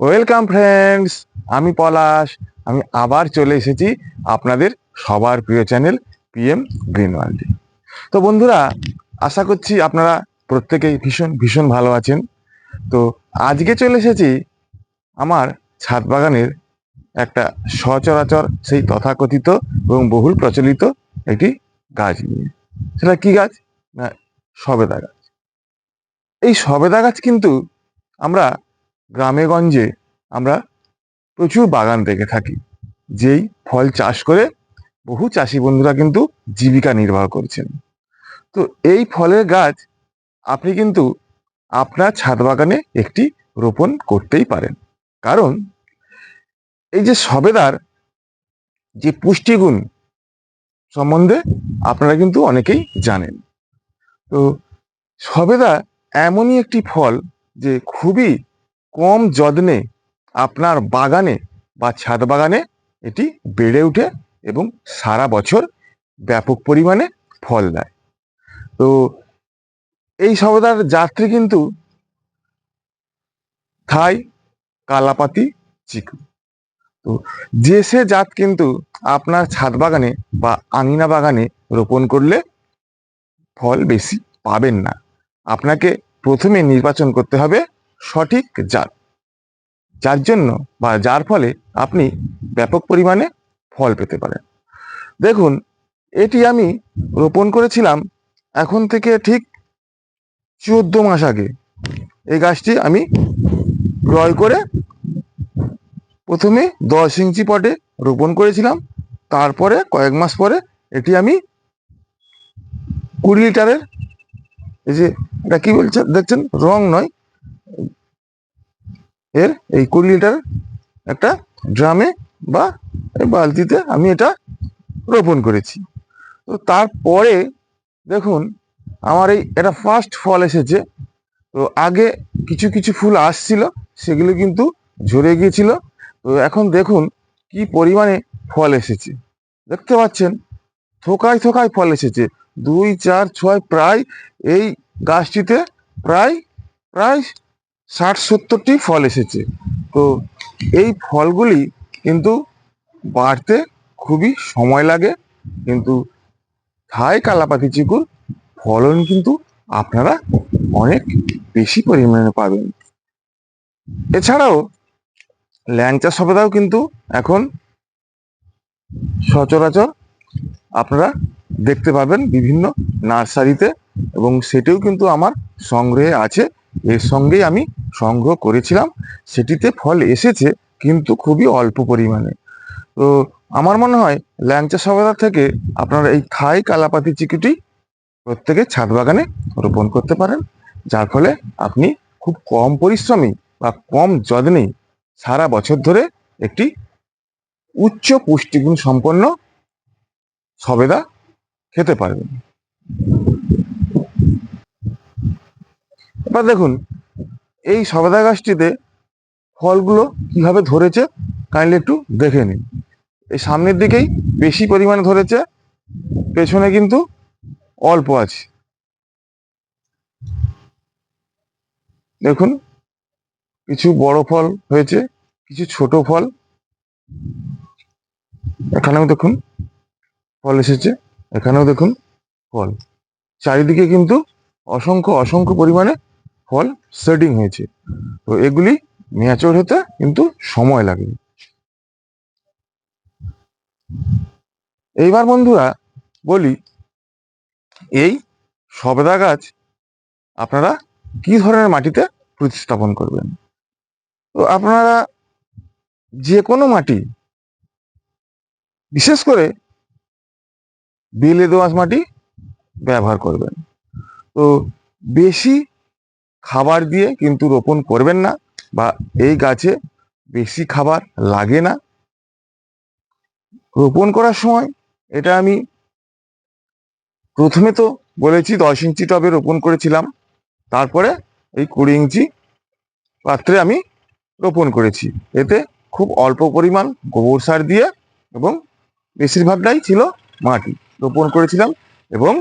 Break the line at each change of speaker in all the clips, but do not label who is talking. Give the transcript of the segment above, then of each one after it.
Welcome friends আমি পলাশ। আমি আবার চলে এসেছি আপনাদের সবার প্রিয় চ্যানেল পিএম গ্রিন ওয়ার্ল্ডে তো বন্ধুরা, আশা করছি আপনারা প্রত্যেকেই ভীষণ ভীষণ ভালো আছেন। তো আজকে চলে এসেছি আমার ছাদ বাগানের একটা সচরাচর সেই তথাকথিত এবং বহুল প্রচলিত একটি গাছ নিয়ে। সেটা কি গাছ? না, সবেদা গাছ। এই সবেদা গাছ কিন্তু আমরা গ্রামে গঞ্জে আমরা প্রচুর বাগান দেখে থাকি, যেই ফল চাষ করে বহু চাষি বন্ধুরা কিন্তু জীবিকা নির্বাহ করছেন। তো এই ফলের গাছ আপনি কিন্তু আপনার ছাদ বাগানে একটি রোপণ করতেই পারেন। কারণ এই যে সবেদার যে পুষ্টিগুণ সম্বন্ধে আপনারা কিন্তু অনেকেই জানেন। তো সবেদা এমনই একটি ফল যে খুবই কম যত্নে আপনার বাগানে বা ছাদ বাগানে এটি বেড়ে ওঠে এবং সারা বছর ব্যাপক পরিমাণে ফল দেয়। তো এই সবেদার যাত্রী কিন্তু থাই, কালাপাতি, চিকু। তো যে সে জাত কিন্তু আপনার ছাদ বাগানে বা আঙিনা বাগানে রোপণ করলে ফল বেশি পাবেন না। আপনাকে প্রথমে নির্বাচন করতে হবে সঠিক জাত। যার জন্য বা যার ফলে আপনি ব্যাপক পরিমাণে ফল পেতে পারেন। দেখুন, এটি আমি রোপণ করেছিলাম এখন থেকে ঠিক চোদ্দ মাস আগে। এই গাছটি আমি ক্রয় করে প্রথমে দশ ইঞ্চি পটে রোপণ করেছিলাম। তারপরে কয়েক মাস পরে এটি আমি কুড়ি লিটারের, এই যে এটা কি বলছে, দেখছেন? রং নয় এর এই কুড়ি লিটার একটা ড্রামে বা বালতিতে আমি এটা রোপণ করেছি। তো তারপরে দেখুন, আমার এই এটা ফার্স্ট ফল এসেছে। তো আগে কিছু কিছু ফুল আসছিল, সেগুলো কিন্তু ঝরে গিয়েছিল। তো এখন দেখুন কি পরিমাণে ফল এসেছে। দেখতে পাচ্ছেন, থোকায় থোকায় ফল এসেছে। দুই, চার, ছয়, প্রায় এই গাছটিতে প্রায় প্রায় ষাট, সত্তরটি ফল এসেছে। তো এই ফলগুলি কিন্তু বাড়তে খুবই সময় লাগে, কিন্তু থাই কালাপাতি চিকুর ফলন কিন্তু আপনারা অনেক বেশি পরিমাণে পাবেন। এছাড়াও ল্যাংচা সবেদাও কিন্তু এখন সচরাচর আপনারা দেখতে পাবেন বিভিন্ন নার্সারিতে এবং সেটিও কিন্তু আমার সংগ্রহে আছে। এর সঙ্গেই আমি সংগ্রহ করেছিলাম। সেটিতে ফল এসেছে, কিন্তু খুবই অল্প পরিমাণে। তো আমার মনে হয়, ল্যাংচা সবেদা থেকে আপনারা এই থাই কালাপাতি চিকুটি প্রত্যেকে ছাদ বাগানে রোপণ করতে পারেন। যার ফলে আপনি খুব কম পরিশ্রমী বা কম যত্নে সারা বছর ধরে একটি উচ্চ পুষ্টিগুণ সম্পন্ন সবেদা খেতে পারবেন। এবার দেখুন, এই সবেদা গাছটিতে ফলগুলো কীভাবে ধরেছে কাইন্ডলি একটু দেখে নিন। এই সামনের দিকেই বেশি পরিমাণে ধরেছে, পেছনে কিন্তু অল্প আছে। দেখুন, কিছু বড় ফল হয়েছে, কিছু ছোট ফল। এখানেও দেখুন, ফল এসেছে, এখানেও দেখুন ফল। চারিদিকে কিন্তু অসংখ্য অসংখ্য পরিমাণে ফল সেটিং হয়েছে। তো এগুলি ম্যাচোর হতে কিন্তু সময় লাগে এইবার বন্ধুরা বলি, এই সবেদা গাছ আপনারা কি ধরনের মাটিতে প্রতিস্থাপন করবেন? তো আপনারা যে কোনো মাটি, বিশেষ করে বেলে দোআঁশ মাটি ব্যবহার করবেন। তো বেশি খাবার দিয়ে কিন্তু রোপণ করবেন না বা এই গাছে বেশি খাবার লাগে না। রোপণ করার সময় এটা আমি প্রথমে তো বলেছি দশ ইঞ্চি টবে রোপণ করেছিলাম, তারপরে এই কুড়ি ইঞ্চি পাত্রে আমি রোপণ করেছি। এতে খুব অল্প পরিমাণ গোবর সার দিয়ে এবং বেশিরভাগটাই ছিল মাটি। রোপণ করেছিলাম এবং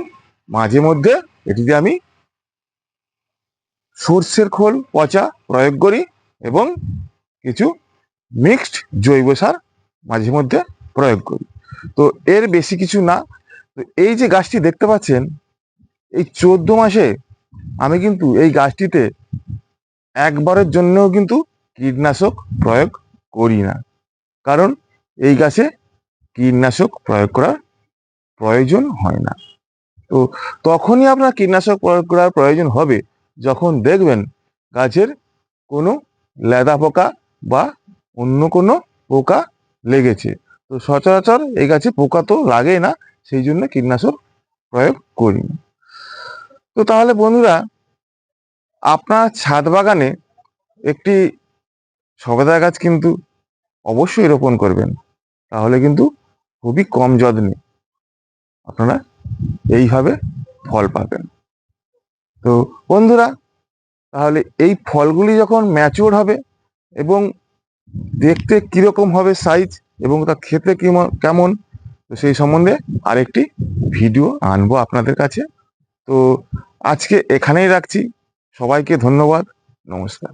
মাঝে মধ্যে এটিতে আমি সর্ষের খোল, পচা, প্রয়োগ করি এবং কিছু মিক্সড জৈব সার মাঝে মধ্যে প্রয়োগ করি। তো এর বেশি কিছু না। তো এই যে গাছটি দেখতে পাচ্ছেন, এই চোদ্দ মাসে আমি কিন্তু এই গাছটিতে একবারের জন্যও কিন্তু কীটনাশক প্রয়োগ করি না। কারণ এই গাছে কীটনাশক প্রয়োগ করার প্রয়োজন হয় না। তো তখনই আপনার কীটনাশক প্রয়োগ করার প্রয়োজন হবে। যখন দেখবেন গাছের কোনো লেদা পোকা বা অন্য কোনো পোকা লেগেছে, তো সচরাচর এই গাছে পোকা তো লাগে না, সেই জন্য কীটনাশক প্রয়োগ করি। তো তাহলে বন্ধুরা, আপনার ছাদ বাগানে একটি সবেদা গাছ কিন্তু অবশ্যই রোপণ করবেন, তাহলে কিন্তু খুবই কম যত্নে আপনারা এইভাবে ফল পাবেন। তো বন্ধুরা, তাহলে এই ফলগুলি যখন ম্যাচিওর হবে এবং দেখতে কীরকম হবে সাইজ এবং তা খেতে কেমন, তো সেই সম্বন্ধে আরেকটি ভিডিও আনব আপনাদের কাছে। তো আজকে এখানেই রাখছি। সবাইকে ধন্যবাদ। নমস্কার।